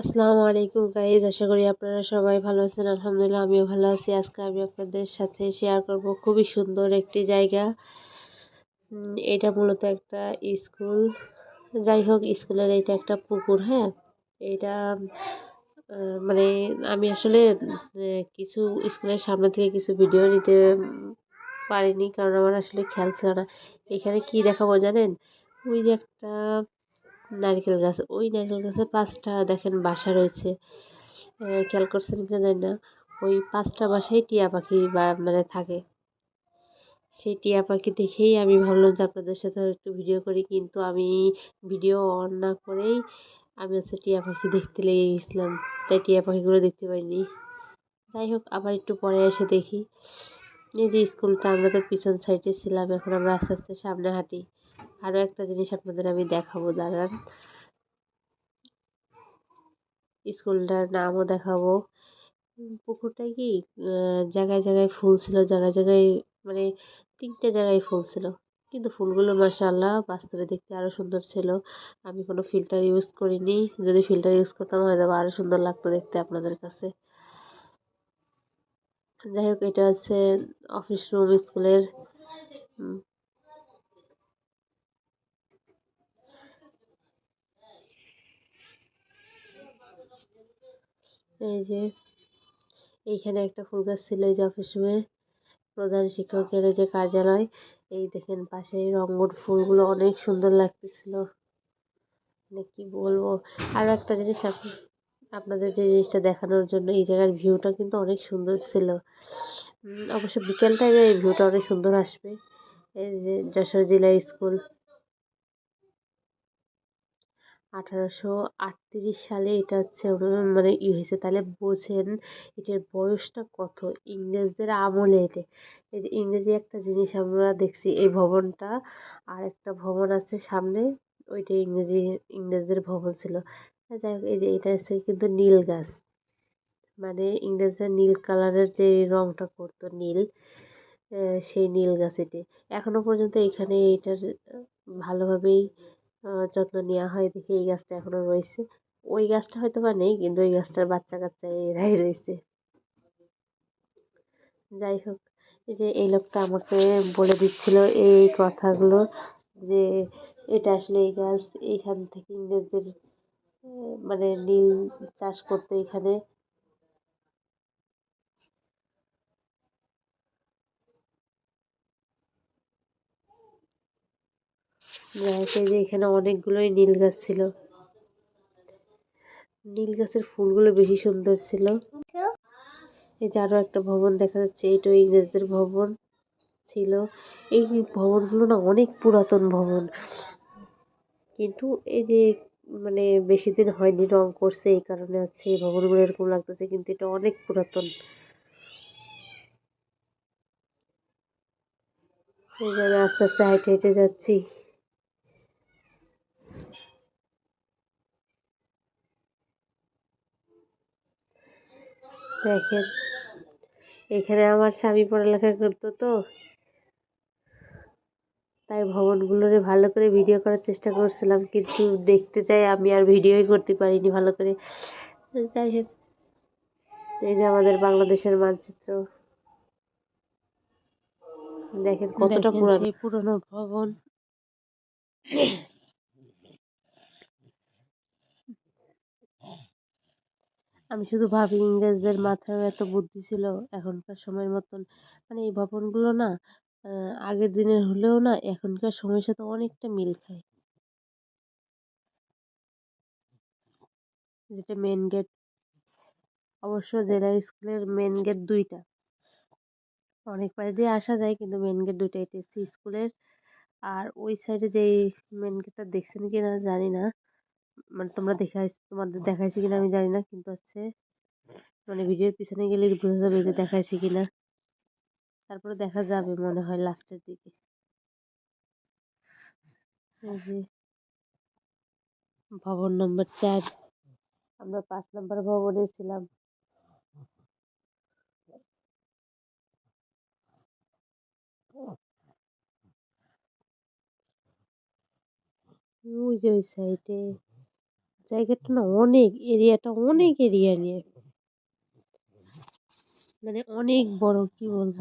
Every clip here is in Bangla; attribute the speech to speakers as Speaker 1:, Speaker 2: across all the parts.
Speaker 1: আসসালামু আলাইকুম গাইজ আশা করি আপনারা সবাই ভালো আছেন, আলহামদুলিল্লাহ আমিও ভালো আছি। আজকে আমি আপনাদের সাথে শেয়ার করব খুবই সুন্দর একটি জায়গা। এটা মূলত একটা স্কুল যাই হোক স্কুলের এটা একটা পুকুর হ্যাঁ? এটা মানে আমি আসলে কিছু স্কুলের সামনে থেকে কিছু ভিডিও নিতে পারিনি, কারণ আমার আসলে খেয়াল ছিল না। এখানে কি দেখাবো জানেন? ওই যে একটা নারকেল গাছ, ওই নারকেল গাছে পাঁচটা দেখেন বাসা রয়েছে। খেয়াল করছেন কিনা জানি না, ওই পাঁচটা বাসায় টিয়া পাখি বা মানে থাকে। সেই টিয়া পাখি দেখেই আমি ভাবলাম যে আপনাদের সাথে একটু ভিডিও করি, কিন্তু আমি ভিডিও অন না করেই আমি হচ্ছে টিয়া পাখি দেখতে লেগে গেছিলাম তাই টিয়া পাখিগুলো দেখতে পাইনি। যাই হোক, আবার একটু পরে এসে দেখি। এই যে স্কুলটা, আমরা তো পিছন সাইডে ছিলাম, এখন আমরা আস্তে আস্তে সামনে হাঁটি। আরও একটা জিনিস আপনাদের আমি দেখাবো, দাঁড়ান। স্কুলটার নামও দেখাবো। পুকুরটায় কি জায়গায় জায়গায় ফুল ছিল, জায়গায় জায়গায় মানে তিনটে জায়গায় ফুল ছিল। কিন্তু ফুলগুলো মাসাল্লাহ বাস্তবে দেখতে আরও সুন্দর ছিল। আমি কোনো ফিল্টার ইউজ করিনি। যদি ফিল্টার ইউজ করতাম, হয়তো আরও সুন্দর লাগতো দেখতে আপনাদের কাছে। যাই হোক, এটা হচ্ছে অফিস রুম, স্কুলের। এই যে, এইখানে একটা ফুল গাছ ছিল এই যে অফিস রুমে। প্রধান শিক্ষকের যে কার্যালয়, এই দেখেন পাশে রঙ্গন ফুলগুলো অনেক সুন্দর লাগতেছিল। মানে কি বলব? আর একটা জিনিস আপনাদের যে জিনিসটা দেখানোর জন্য, এই জায়গার ভিউটা কিন্তু অনেক সুন্দর ছিল। অবশ্য বিকেল টাইমে এই ভিউটা অনেক সুন্দর আসবে। এই যে যশোর জেলা স্কুল। আঠারোশো আটত্রিশ সালে এটা হচ্ছে মানে ই হয়েছে। তাহলে বোঝেন এটার বয়সটা কত ইংরেজদের আমলে এতে। ইংরেজি একটা জিনিস আমরা দেখছি, এই ভবনটা, আর একটা ভবন আছে সামনে, ওইটা ইংরেজি, ইংরেজদের ভবন ছিল। যাই হোক, এই যে এটা হচ্ছে কিন্তু নীল গাছ। মানে ইংরেজরা নীল কালারের যে রংটা করতো, নীল সেই নীল গাছ এটি। এখনও পর্যন্ত এখানে এইটার ভালোভাবেই যত্ন নেওয়া হয়, দেখে এই গাছটা এখনও রয়েছে। ওই গাছটা হয়তো বা নেই, কিন্তু ওই গাছটার বাচ্চা কাচ্চা এরাই রয়েছে। যাই হোক, এই যে এই লোকটা আমাকে বলে দিচ্ছিল এই কথাগুলো যে, এটা আসলে এই গাছ, এইখান থেকে ইংরেজদের মানে নীল চাষ করতো এখানে। যে এখানে অনেকগুলোই নীল গাছ ছিল। নীল গাছের ফুলগুলো বেশি সুন্দর ছিল। এই যে আরও একটা ভবন দেখা যাচ্ছে এইটাও ইংরেজদের ভবন ছিল। এই ভবনগুলো না অনেক পুরাতন ভবন। কিন্তু এই যে মানে বেশি দিন হয়নি, রং করছে, এই কারণে হচ্ছে এই ভবনগুলো এরকম লাগতেছে, কিন্তু এটা অনেক পুরাতন। এই আস্তে আস্তে হাইটে হেঁটে যাচ্ছি। দেখেন এখানে আমার স্বামী পড়ালেখা করতো তো তাই ভবনগুলোরে ভালো করে ভিডিও করার চেষ্টা করছিলাম কিন্তু দেখতে চাই আমি আর ভিডিওই করতে পারিনি ভালো করে। যাই হোক এই যে আমাদের বাংলাদেশের মানচিত্র। দেখেন কতটা পুরানো। পুরনো ভবন। আমি শুধু ভাবি ইংরেজদের মাথায় এত বুদ্ধি ছিল এখনকার সময়ের মতন। মানে এই ভবনগুলো না আগের দিনের হলেও না এখনকার সময়ের সাথে অনেকটা মিল খায়। যেটা মেন গেট অবশ্য জেলা স্কুলের মেন গেট দুইটা। অনেক পাশ দিয়ে আসা যায়, কিন্তু মেন গেট দুইটা। এটা স্কুলের, আর ওই সাইডে যে মেন গেটটা দেখছেন কি না জানি না। মানে তোমরা দেখাই তোমাদের দেখাইছি কিনা আমি জানি না, কিন্তু হচ্ছে মানে ভিডিওর পিছনে গেলে বোঝা যাবে যে দেখাইছি কিনা। তারপরে দেখা যাবে মনে হয় লাস্টের দিকে। ভবন নম্বর চার, আমরা পাঁচ নম্বর ভবনে ছিলাম। ওই যে ওই সাইডে জায়গাটা না অনেক এরিয়াটা অনেক এরিয়া নিয়ে। মানে অনেক বড়, কি বলব?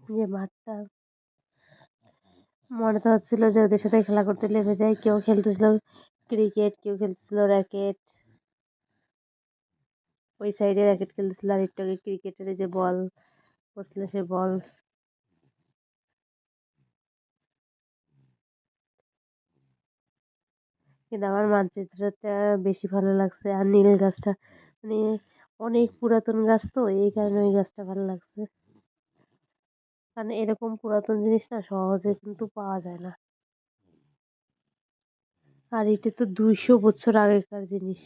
Speaker 1: যে মাঠটা। মনে তো হচ্ছিল যে ওদের সাথে খেলা করতে লেগে যাই, কেউ খেলতেছিল ক্রিকেট কেউ খেলতেছিল র্যাকেট ওই সাইডে র্যাকেট খেলতেছিল আর একটু আগে ক্রিকেটের যে বল করছিল সে বল আমার মানচিত্রটা বেশি ভালো লাগছে। আর নীল গাছটা মানে অনেক পুরাতন গাছ তো, এই কারণে ওই গাছটা ভালো লাগছে। কারণ এরকম পুরাতন জিনিস না সহজে কিন্তু পাওয়া যায় না। আর এটা তো দুইশো বছর আগেকার জিনিস।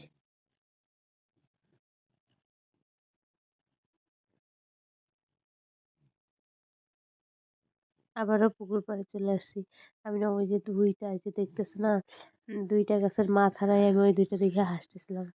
Speaker 1: আবারও পুকুর পাড়ে চলে আসছি। আমি না ওই যে দুইটা, এই যে দেখতেছে না দুইটা গাছের মাথা নাই আমি ওই দুইটা দেখে হাসতেছিলাম।